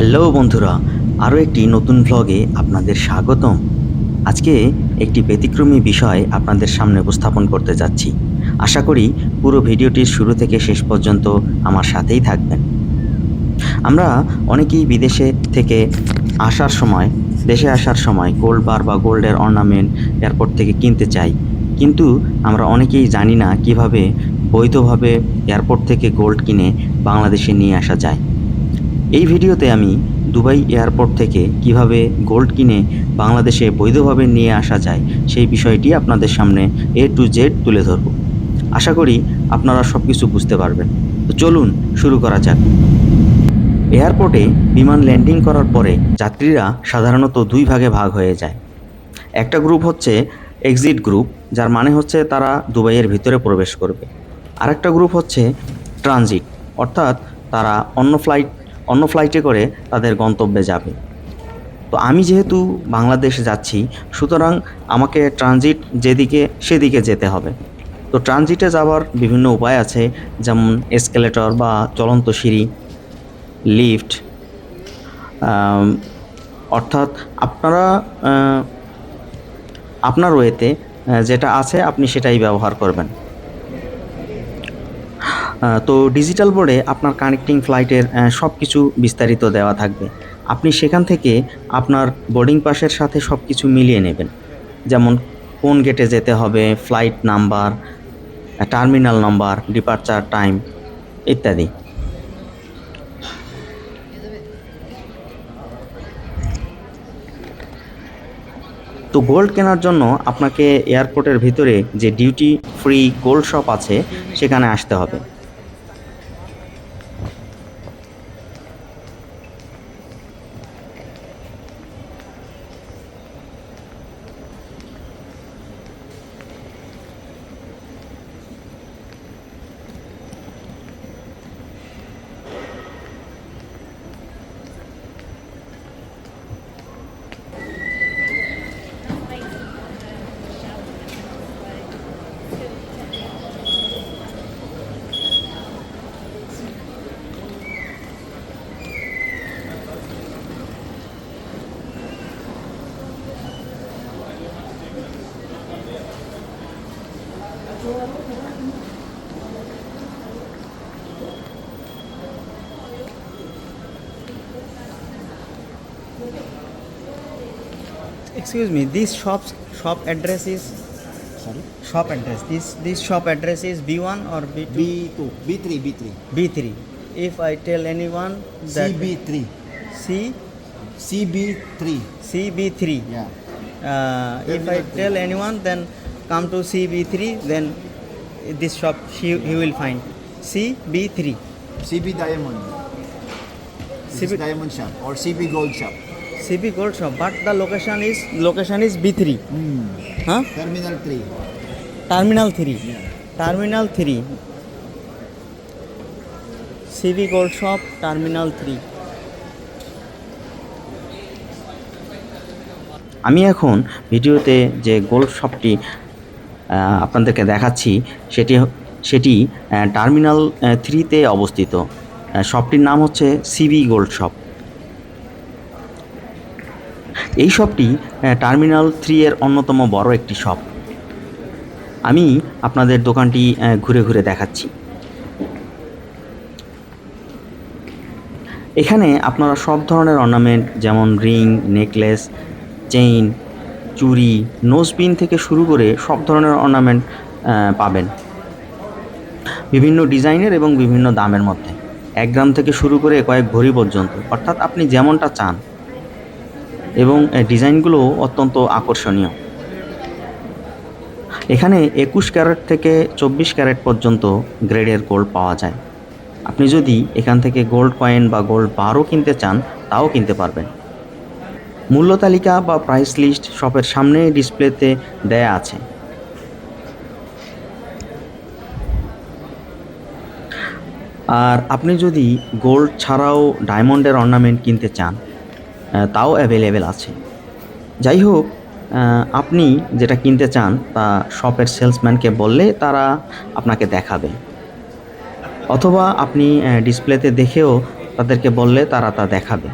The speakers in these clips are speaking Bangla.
হ্যালো বন্ধুরা, আরও একটি নতুন ভ্লগে আপনাদের স্বাগতম। আজকে একটি ব্যতিক্রমী বিষয় আপনাদের সামনে উপস্থাপন করতে যাচ্ছি। আশা করি পুরো ভিডিওটির শুরু থেকে শেষ পর্যন্ত আমার সাথেই থাকবেন। আমরা অনেকেই বিদেশে থেকে আসার সময়, দেশে আসার সময় গোল্ড বার বা গোল্ডের অর্নামেন্ট এয়ারপোর্ট থেকে কিনতে চাই। কিন্তু আমরা অনেকেই জানি না কীভাবে বৈধভাবে এয়ারপোর্ট থেকে গোল্ড কিনে বাংলাদেশে নিয়ে আসা যায়। এই ভিডিওতে আমি দুবাই এয়ারপোর্ট থেকে কীভাবে গোল্ড কিনে বাংলাদেশে বৈধভাবে নিয়ে আসা যায় সেই বিষয়টি আপনাদের সামনে এ টু জেড তুলে ধরব। আশা করি আপনারা সব কিছু বুঝতে পারবেন। তো চলুন শুরু করা যাক। এয়ারপোর্টে বিমান ল্যান্ডিং করার পরে যাত্রীরা সাধারণত দুই ভাগে ভাগ হয়ে যায়। একটা গ্রুপ হচ্ছে এক্সিট গ্রুপ, যার মানে হচ্ছে তারা দুবাইয়ের ভিতরে প্রবেশ করবে। আরেকটা গ্রুপ হচ্ছে ট্রানজিট, অর্থাৎ তারা অন্য ফ্লাইট অন্য ফ্লাইটে করে তাদের গন্তব্যে যাবে। তো আমি যেহেতু বাংলাদেশ যাচ্ছি, সুতরাং আমাকে ট্রানজিট যেদিকে সেদিকে যেতে হবে। তো ট্রানজিটে যাওয়ার বিভিন্ন উপায় আছে, যেমন এসকেলেটর বা চলন্ত সিঁড়ি লিফট অর্থাৎ আপনারা আপনার ওয়েতে যেটা আছে আপনি সেটাই ব্যবহার করবেন। তো ডিজিটাল বোর্ডে আপনার কানেক্টিং ফ্লাইটের সব কিছু বিস্তারিত দেওয়া থাকবে। আপনি সেখান থেকে আপনার বোর্ডিং পাসের সাথে সব কিছু মিলিয়ে নেবেন। যেমন কোন গেটে যেতে হবে flight number terminal number departure time ইত্যাদি। তো গোল্ড কেনার জন্য আপনাকে এয়ারপোর্টের ভিতরে যে ডিউটি ফ্রি গোল্ড শপ আছে, সেখানে আসতে হবে। Excuse me, this shop's shop address is Sorry? shop address. This this shop address is B1 or B2? B2, B3, B3. B3. If I tell anyone that CB3. C CB3. CB3. Yeah. Uh, if I tell anyone, then come to CB3. Then this shop she, he will find CB3. CB Diamond. CB Diamond Shop or CB Gold Shop. Gold shop. But the location is location is B3. Hmm. Huh? Terminal 3. Terminal 3. Yeah. Terminal three CV gold shop terminal three আমি এখন ভিডিওতে যে গোল্ড শপটি আপনাদেরকে দেখাচ্ছি সেটি হ- সেটি টার্মিনাল থ্রিতে অবস্থিত শপটির নাম হচ্ছে সিবি গোল্ড শপ এই শপটি টার্মিনাল থ্রি এর অন্যতম বড় একটি শপ। আমি আপনাদের দোকানটি ঘুরে ঘুরে দেখাচ্ছি। এখানে আপনারা সব ধরনের অর্নামেন্ট যেমন রিং নেকলেস চেইন চুড়ি নোজপিন থেকে শুরু করে সব ধরনের অর্নামেন্ট পাবেন। বিভিন্ন ডিজাইনের এবং বিভিন্ন দামের মধ্যে। এক গ্রাম থেকে শুরু করে কয়েক ভরি পর্যন্ত। অর্থাৎ আপনি যেমনটা চান এবং ডিজাইনগুলো অত্যন্ত আকর্ষণীয়। এখানে একুশ ক্যারেট থেকে চব্বিশ ক্যারেট পর্যন্ত গ্রেডের গোল্ড পাওয়া যায়। আপনি যদি এখান থেকে গোল্ড কয়েন বা গোল্ড বারও কিনতে চান, তাও কিনতে পারবেন। মূল্য তালিকা বা প্রাইস লিস্ট শপের সামনে ডিসপ্লেতে দেয়া আছে। আর আপনি যদি গোল্ড ছাড়াও ডায়মন্ডের অর্নামেন্ট কিনতে চান তাও অ্যাভেলেবেল আছে। যাই হোক আপনি যেটা কিনতে চান তা শপের সেলসম্যানকে বললে তারা আপনাকে দেখাবে। অথবা আপনি ডিসপ্লেতে দেখেও তাদেরকে বললে তারা তা দেখাবে।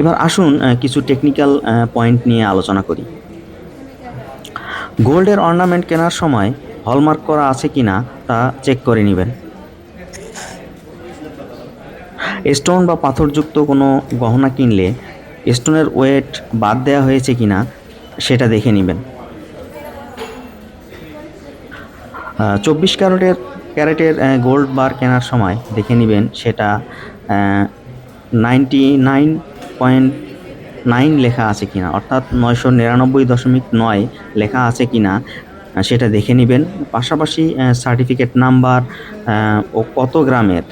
এবার আসুন কিছু টেকনিক্যাল পয়েন্ট নিয়ে আলোচনা করি। গোল্ডের অর্নামেন্ট কেনার সময় হলমার্ক করা আছে কি না তা চেক করে নেবেন। স্টোন বা পাথরযুক্ত কোনো গহনা কিনলে স্টোনের ওয়েট বাদ দেওয়া হয়েছে কি না সেটা দেখে নেবেন। চব্বিশ ক্যারেটের ক্যারেটের গোল্ড বার কেনার সময় দেখে নেবেন সেটা নাইনটি নাইন পয়েন্ট নাইন লেখা আছে কিনা অর্থাৎ নয়শো নিরানব্বই দশমিক নয় লেখা আছে কিনা আহ, সেটা দেখে নেবেন। পাশাপাশি সার্টিফিকেট নাম্বার ও কত গ্রামের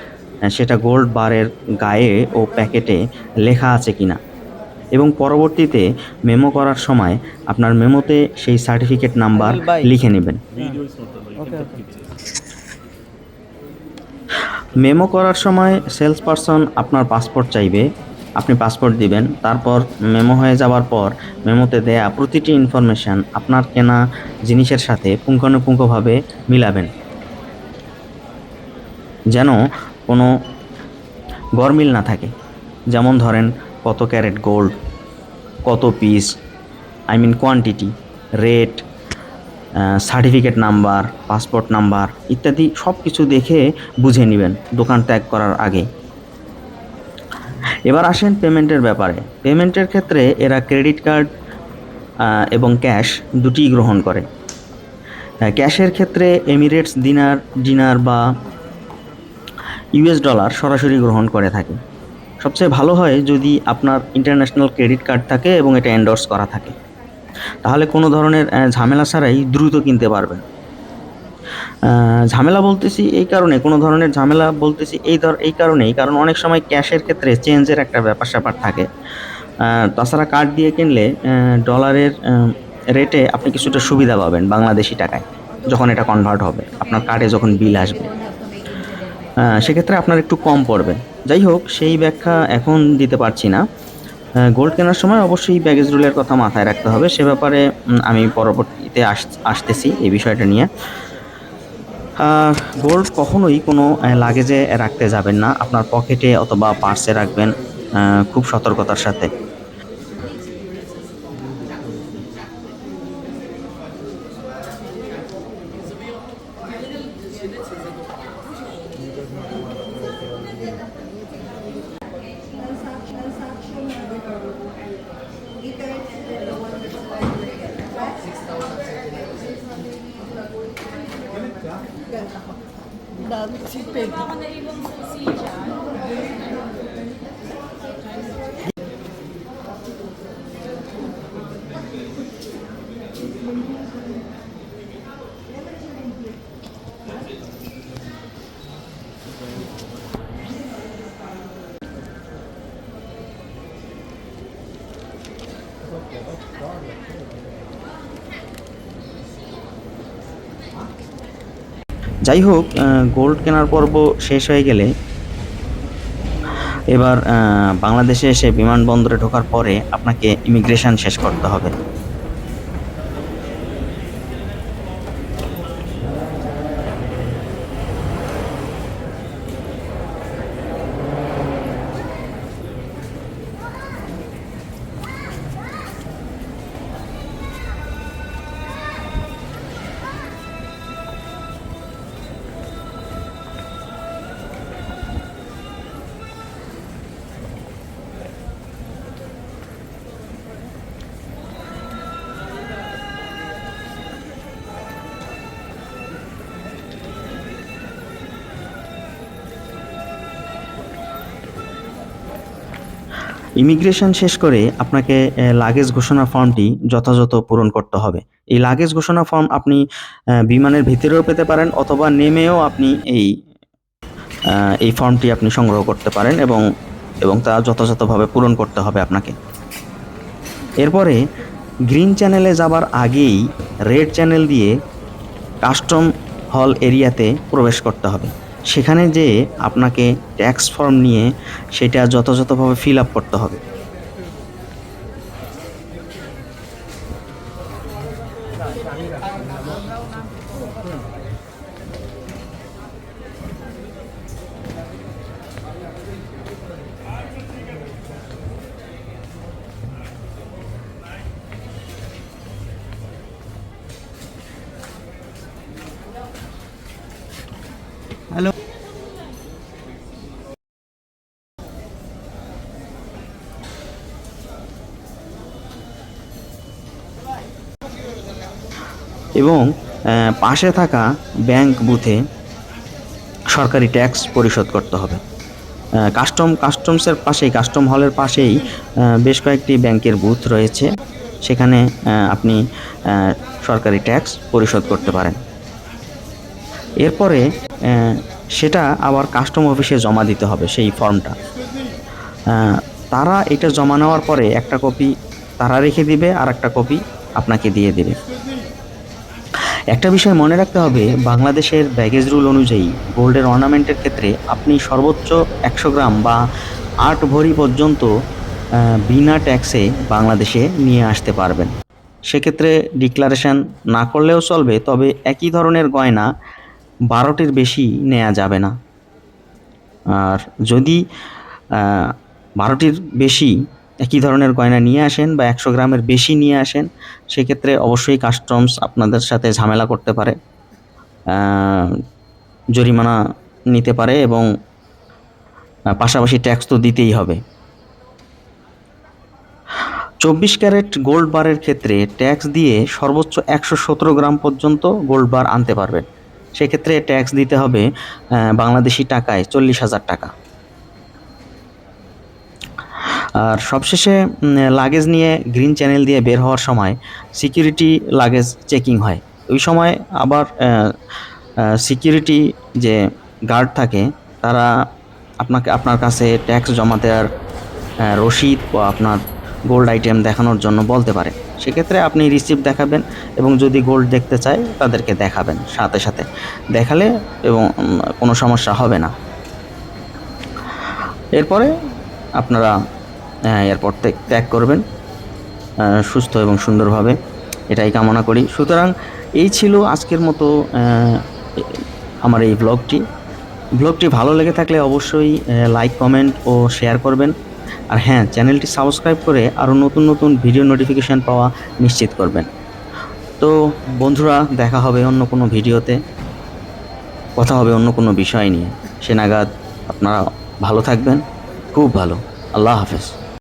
সেটা গোল্ড বারের গায়ে ও প্যাকেটে লেখা আছে কিনা। এবং পরবর্তীতে মেমো করার সময় আপনার মেমোতে সেই সার্টিফিকেট নাম্বার লিখে নেবেন। মেমো করার সময় সেলস পারসন আপনার পাসপোর্ট চাইবে আপনি পাসপোর্ট দিবেন তারপর মেমো হয়ে যাওয়ার পর মেমোতে দেয়া প্রতিটি ইনফরমেশান আপনার কেনা জিনিসের সাথে পুঙ্খানুপুঙ্খভাবে মিলাবেন। যেন কোনো গরমিল না থাকে। যেমন ধরেন, কত ক্যারেট গোল্ড, কত piece, I mean quantity, rate certificate number, passport number ইত্যাদি সব কিছু দেখে বুঝে নেবেন দোকান ত্যাগ করার আগে। এবার আসেন পেমেন্টের ব্যাপারে। পেমেন্টের ক্ষেত্রে এরা ক্রেডিট কার্ড এবং ক্যাশ দুটিই গ্রহণ করে। ক্যাশের ক্ষেত্রে এমিরেটস দিনার ডিনার বা ইউএস ডলার সরাসরি গ্রহণ করে থাকে। সবচেয়ে ভালো হয় যদি আপনার ইন্টারন্যাশনাল ক্রেডিট কার্ড থাকে এবং এটা এন্ডোর্স করা থাকে। তাহলে কোনো ধরনের ঝামেলা ছাড়াই দ্রুত কিনতে পারবেন। ঝামেলা বলতেছি এই কারণে, কোনো ধরনের ঝামেলা বলতেছি এই ধর, এই কারণেই। কারণ অনেক সময় ক্যাশের ক্ষেত্রে চেঞ্জের একটা ব্যাপার স্যাপার থাকে। তাছাড়া কার্ড দিয়ে কিনলে ডলারের রেটে আপনি কিছুটা সুবিধা পাবেন বাংলাদেশি টাকায়, যখন এটা কনভার্ট হবে। আপনার কার্ডে যখন বিল আসবে। সেক্ষেত্রে আপনার একটু কম পড়বে। যাই হোক, সেই ব্যাখ্যা এখন দিতে পারছি না। গোল্ড কেনার সময় অবশ্যই ব্যাগেজ রুলের কথা মাথায় রাখতে হবে। সে ব্যাপারে আমি পরবর্তীতে আস, আসতেছি এই বিষয়টা নিয়ে। গোল্ড কখনোই কোনো লাগেজে রাখতে যাবেন না। আপনার পকেটে অথবা পার্সে রাখবেন খুব সতর্কতার সাথে। peg. Diba ako na যাই হোক গোল্ড কেনার পর্ব শেষ হয়ে গেলে এবার বাংলাদেশে এসে বিমানবন্দরে ঢোকার পরে আপনাকে ইমিগ্রেশন শেষ করতে হবে। ইমিগ্রেশন শেষ করে আপনাকে লাগেজ ঘোষণা ফর্মটি যথাযথ পূরণ করতে হবে। এই লাগেজ ঘোষণা ফর্ম আপনি বিমানের ভিতরেও পেতে পারেন অথবা নেমেও আপনি এই এই ফর্মটি আপনি সংগ্রহ করতে পারেন এবং এবং তা যথাযথভাবে পূরণ করতে হবে আপনাকে। এরপরে গ্রিন চ্যানেলে যাবার আগেই রেড চ্যানেল দিয়ে কাস্টম হল এরিয়াতে প্রবেশ করতে হবে। সেখানে যে আপনাকে ট্যাক্স ফর্ম নিয়ে সেটা যথাযথভাবে ফিল আপ করতে হবে। এবং পাশে থাকা ব্যাংক বুথে সরকারি ট্যাক্স পরিশোধ করতে হবে। কাস্টম কাস্টমসের পাশেই কাস্টম হলের পাশেই বেশ কয়েকটি ব্যাংকের বুথ রয়েছে। সেখানে আপনি সরকারি ট্যাক্স পরিশোধ করতে পারেন। এরপরে সেটা আবার কাস্টম অফিসে জমা দিতে হবে, সেই ফর্মটা তারা এটা জমা নেওয়ার পরে একটা কপি তারা রেখে দিবে আর একটা কপি আপনাকে দিয়ে দেবে। একটা বিষয় মনে রাখতে হবে, বাংলাদেশের ব্যাগেজ রুল অনুযায়ী গোল্ডের অর্নামেন্টের ক্ষেত্রে আপনি সর্বোচ্চ একশো গ্রাম বা আট ভরি পর্যন্ত বিনা ট্যাক্সে বাংলাদেশে নিয়ে আসতে পারবেন। সেক্ষেত্রে ডিক্লারেশন না করলেও চলবে, তবে একই ধরনের গয়না বারোটির বেশি নেওয়া যাবে না। আর যদি বারোটির বেশি একই ধরনের গয়না নিয়ে আসেন বা একশো গ্রামের বেশি নিয়ে আসেন, সেক্ষেত্রে অবশ্যই কাস্টমস আপনাদের সাথে ঝামেলা করতে পারে জরিমানা নিতে পারে এবং পাশাপাশি ট্যাক্স তো দিতেই হবে। চব্বিশ ক্যারেট গোল্ড বারের ক্ষেত্রে ট্যাক্স দিয়ে সর্বোচ্চ একশো সতেরো গ্রাম পর্যন্ত গোল্ড বার আনতে পারবেন। সেক্ষেত্রে ট্যাক্স দিতে হবে বাংলাদেশি টাকায় চল্লিশ হাজার টাকা। আর সবশেষে লাগেজ নিয়ে গ্রিন চ্যানেল দিয়ে বের হওয়ার সময় সিকিউরিটি লাগেজ চেকিং হয়। ওই সময় আবার সিকিউরিটি যে গার্ড থাকে, তারা আপনাকে, আপনার কাছে ট্যাক্স জমা দেওয়ার রসিদ বা আপনার গোল্ড আইটেম দেখানোর জন্য বলতে পারে। সেক্ষেত্রে আপনি রিসিপ্ট দেখাবেন এবং যদি গোল্ড দেখতে চায়, তাদেরকে দেখাবেন সাথে সাথে। দেখালে এবং কোনো সমস্যা হবে না। এরপরে আপনারা এয়ারপোর্ট থেকে ত্যাগ করবেন সুস্থ এবং সুন্দরভাবে এটাই কামনা করি। সুতরাং এই ছিল আজকের মতো আমার এই ব্লগটি ব্লগটি ভালো লেগে থাকলে অবশ্যই লাইক কমেন্ট ও শেয়ার করবেন। আর হ্যাঁ চ্যানেলটি সাবস্ক্রাইব করে আরও নতুন নতুন ভিডিও নোটিফিকেশান পাওয়া নিশ্চিত করবেন। তো বন্ধুরা, দেখা হবে অন্য কোনো ভিডিওতে কথা হবে অন্য কোনো বিষয় নিয়ে। সে নাগাদ আপনারা ভালো থাকবেন। খুব ভালো। আল্লাহ হাফেজ।